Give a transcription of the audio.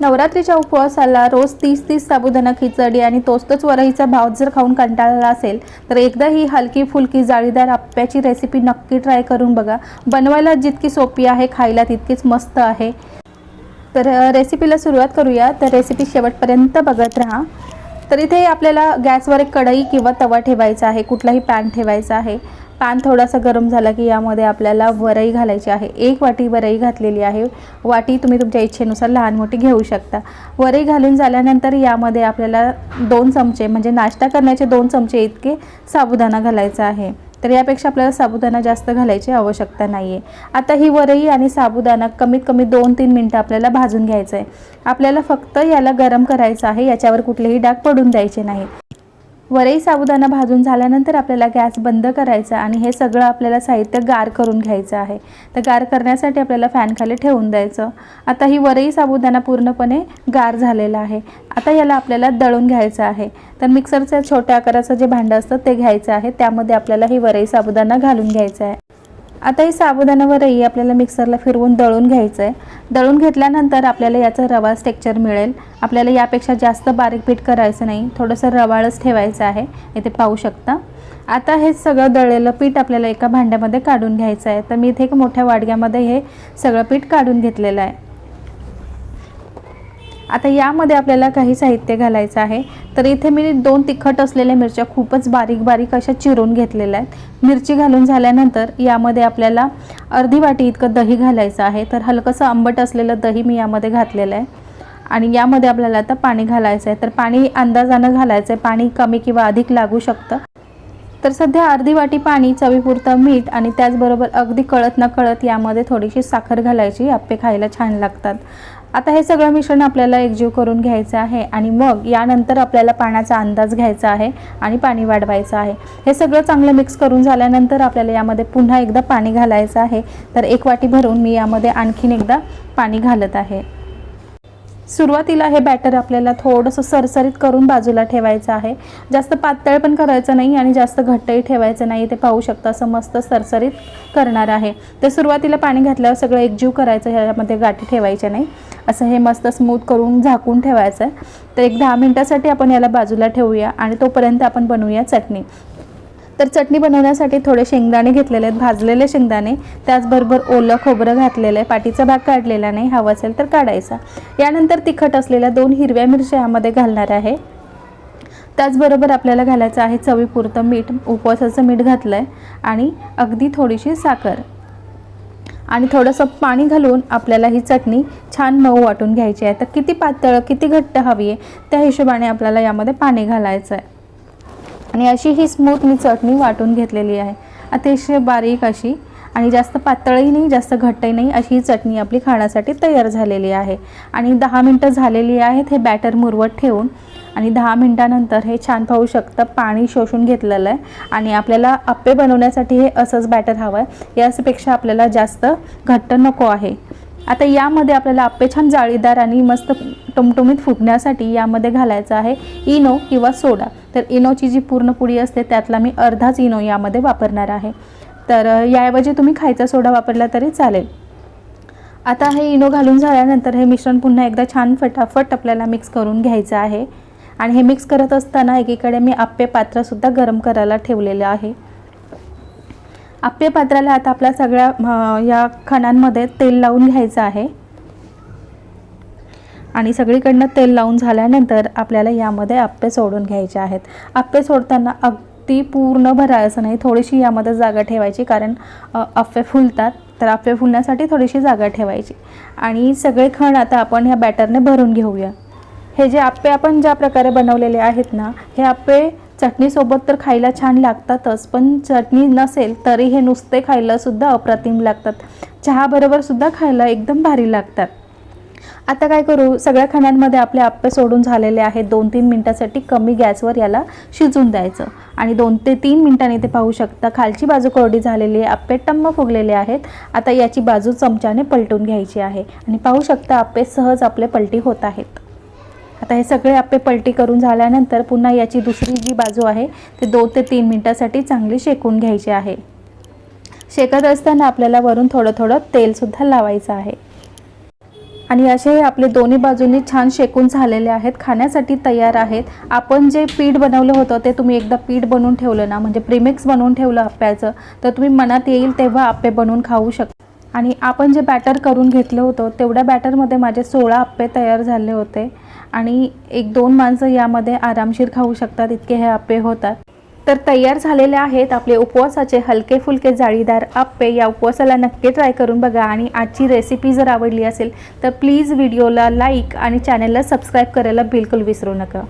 नवरात्रीच्या उपवासाला रोज तीस तीस साबुदाणा खिचडी आणि तोस्तच वरईचा भाव जर खाऊन कंटाळला असेल तर एकदा ही हलकी फुलकी जाळीदार आप्याची रेसिपी नक्की ट्राय करून बघा. बनवायला जितकी सोपी आहे खायला तितकीच मस्त आहे. तर रेसिपीला सुरुवात करूया. तर रेसिपी शेवटपर्यंत बघत राहा. तर इथे आपल्याला गॅसवर एक कढई किंवा तवा ठेवायचा आहे कुठलाही पॅन ठेवायचा आहे. पॅन थोडासा गरम झाला की यामध्ये आपल्याला वरई घालायची आहे. एक वाटी वरई घातलेली आहे. वाटी तुम्ही तुमच्या इच्छेनुसार लहान मोठी घेऊ शकता. वरई घालून झाल्यानंतर यामध्ये आपल्याला दोन चमचे म्हणजे नाश्ता करण्याचे दोन चमचे इतके साबुदाणा घालायचा आहे. तर यापेक्षा आपल्याला साबुदाणा जास्त घालायची आवश्यकता नाही आहे आता ही वरई आणि साबुदाणा कमीत कमी दोन तीन मिनटं आपल्याला भाजून घ्यायचं आहे आपल्याला फक्त याला गरम करायचं आहे याच्यावर कुठलेही डाग पडून द्यायचे नाही वरई साबुदाणा भाजून झाल्यानंतर आपल्याला गॅस बंद करायचा आणि हे सगळं आपल्याला साहित्य गार करून घ्यायचं आहे. तर गार करण्यासाठी आपल्याला फॅनखाली ठेवून द्यायचं. आता ही वरई साबुदाणा पूर्णपणे गार झालेला आहे. आता याला आपल्याला दळून घ्यायचं आहे. तर मिक्सरचं छोट्या आकाराचं जे भांडं असतं ते घ्यायचं आहे. त्यामध्ये आपल्याला ही वरई साबुदाणा घालून घ्यायचं आहे. आता ही साबुदाणा वरई आपल्याला मिक्सरला फिरवून दळून घ्यायचं आहे. दळून घेतल्यानंतर आपल्याला याचं रवाच टेक्चर मिळेल. आपल्याला यापेक्षा जास्त बारीक पीठ करायचं नाही. थोडंसं रवाळच ठेवायचं आहे. इथे पाहू शकता. आता हे सगळं दळलेलं पीठ आपल्याला एका भांड्यामध्ये काढून घ्यायचं आहे. तर मी इथे एक मोठ्या वाडग्यामध्ये हे सगळं पीठ काढून घेतलेलं आहे. आता यामध्ये आपल्याला काही साहित्य घालायचं आहे. तर इथे मी दोन तिखट असलेल्या मिरच्या खूपच बारीक बारीक अशा चिरून घेतलेल्या आहेत. मिरची घालून झाल्यानंतर यामध्ये आपल्याला अर्धी वाटी इतकं दही घालायचं आहे. तर हलकंसं आंबट असलेलं दही मी यामध्ये घातलेलं आहे. आणि यामध्ये आपल्याला आता पाणी घालायचं आहे. तर पाणी अंदाजानं घालायचं आहे. पाणी कमी किंवा अधिक लागू शकतं. तर सध्या अर्धी वाटी पाणी चवीपुरतं मीठ आणि त्याचबरोबर अगदी कळत न कळत यामध्ये थोडीशी साखर घालायची. आप्पे खायला छान लागतात. आता हे सगळं मिश्रण आपल्याला एकजीव करून घ्यायचं आहे आणि मग यानंतर आपल्याला पाण्याचा अंदाज घ्यायचा आहे आणि पाणी वाढवायचं आहे. हे सगळं चांगलं मिक्स करून झाल्यानंतर आपल्याला यामध्ये पुन्हा एकदा पाणी घालायचं आहे. तर एक वाटी भरून मी यामध्ये आणखीन एकदा पाणी घालत आहे. सुरुवातीला हे बॅटर आपल्याला थोडंसं सरसरीत करून बाजूला ठेवायचं आहे. जास्त पातळ पण करायचं नाही आणि जास्त घट्टही ठेवायचं नाही ते पाहू शकता असं मस्त सरसरीत करणार आहे. तर सुरुवातीला पाणी घातल्यावर सगळं एकजीव करायचं ह्यामध्ये गाठी ठेवायच्या नाही. असं हे मस्त स्मूथ करून झाकून ठेवायचं आहे. तर एक दहा मिनटासाठी आपण याला बाजूला ठेवूया आणि तोपर्यंत आपण बनवूया चटणी. तर चटणी बनवण्यासाठी थोडे शेंगदाणे घेतलेले आहेत. भाजलेले शेंगदाणे त्याचबरोबर ओलं खोबरं घातलेलं आहे. पाठीचा भाग काढलेला नाही हवा असेल तर काढायचा. यानंतर तिखट असलेल्या दोन हिरव्या मिरच्या यामध्ये घालणार आहे. त्याचबरोबर आपल्याला घालायचं आहे चवीपुरतं मीठ. उपवासाचं मीठ घातलं आहे आणि अगदी थोडीशी साखर. आणि थोडंसं पाणी घालून आपल्याला ही चटणी छान मऊ वाटून घ्यायची आहे. तर किती पातळ किती घट्ट हवी आहे त्या हिशोबाने आपल्याला यामध्ये पाणी घालायचं आहे. आणि अशी ही स्मूथ मी चटणी वाटून घेतलेली आहे. अतिशय बारीक अशी आणि जास्त पातळही नाही जास्त घट्टही नाही अशी ही चटणी आपली खाण्यासाठी तयार झालेली आहे. आणि दहा मिनटं झालेली आहेत हे बॅटर मुरवत ठेवून आणि दहा मिनटानंतर हे छान पाहू शकतं पाणी शोषून घेतलेलं आहे. आणि आपल्याला आप्पे बनवण्यासाठी हे असंच बॅटर हवं आहे यापेक्षा आपल्याला जास्त घट्ट नको आहे. आता यामध्ये आपल्याला आप्पे छान जाळीदार आणि मस्त टमटमीत फुटण्यासाठी यामध्ये घालायचं आहे इनो किंवा सोडा. तर इनोची जी पूर्ण पुडी असते त्यातला मी अर्धाच इनो यामध्ये वापरणार आहे. तर याऐवजी तुम्ही खायचा सोडा वापरला तरी चालेल. आता हे इनो घालून झाल्यानंतर हे मिश्रण पुन्हा एकदा छान फटाफट आपल्याला मिक्स करून घ्यायचं आहे. आणि हे मिक्स करत असताना एकीकडे मी आप्पे पात्रसुद्धा गरम करायला ठेवलेलं आहे. आप्पे पात्राला आता आपल्या सगळ्या या खणांमध्ये तेल लावून घ्यायचं आहे. आणि सगळीकडनं तेल लावून झाल्यानंतर आपल्याला यामध्ये आप्पे सोडून घ्यायचे आहेत. आप्पे सोडताना अगदी पूर्ण भरायचं नाही थोडीशी यामध्ये जागा ठेवायची कारण आप्पे फुलतात. तर आप्पे फुलण्यासाठी थोडीशी जागा ठेवायची. आणि सगळे खण आता आपण ह्या बॅटरने भरून घेऊया. हे जे आप्पे आपण ज्या प्रकारे बनवलेले आहेत ना हे आप्पे चटणीसोबत तर खायला छान लागतातच पण चटणी नसेल तरी हे नुसते खायलासुद्धा अप्रतिम लागतात. चहाबरोबरसुद्धा खायला एकदम भारी लागतात. आता काय करू? सगळ्या खाण्यांमध्ये आपले आप्पे सोडून झालेले आहेत. दोन तीन मिनटासाठी कमी गॅसवर याला शिजून द्यायचं. आणि दोन ते तीन मिनटांनी ते पाहू शकता खालची बाजू कोरडी झालेली आहे. आप्पे टम्म फुगलेले आहेत. आता याची बाजू चमच्याने पलटून घ्यायची आहे. आणि पाहू शकता आप्पे सहज आपले पलटी होत आहेत. आता हे सगळे आप्पे पलटी करून झाल्यानंतर पुन्हा याची दुसरी जी बाजू आहे ते दोन ते तीन मिनटासाठी चांगली शेकून घ्यायची आहे. शेकत असताना आपल्याला वरून थोडं थोडं तेलसुद्धा लावायचं आहे. आणि असे हे आपले दोन्ही बाजूंनी छान शेकून झालेले आहेत खाण्यासाठी तयार आहेत. आपण जे पीठ बनवलं होतं ते तुम्ही एकदा पीठ बनवून ठेवलं ना म्हणजे प्रीमिक्स बनवून ठेवलं आप्याचं तर तुम्ही मनात येईल तेव्हा आप्पे बनवून खाऊ शकता आणि आपण जे बॅटर करून घेतलं होतं तेवढ्या बॅटरमध्ये माझे सोळा आप्पे तयार झाले होते. आणि एक दोन माणसं यामध्ये आरामशीर खाऊ शकतात इतके हे आप्पे होतात. तर तयार झालेले आहेत आपले उपवासाचे हलके फुलके जाळीदार आप्पे. या उपवासाला नक्की ट्राय करून बघा आणि आजची रेसिपी जर आवडली असेल तर प्लीज व्हिडिओला लाईक आणि चॅनलला सबस्क्राईब करायला बिलकुल विसरू नका.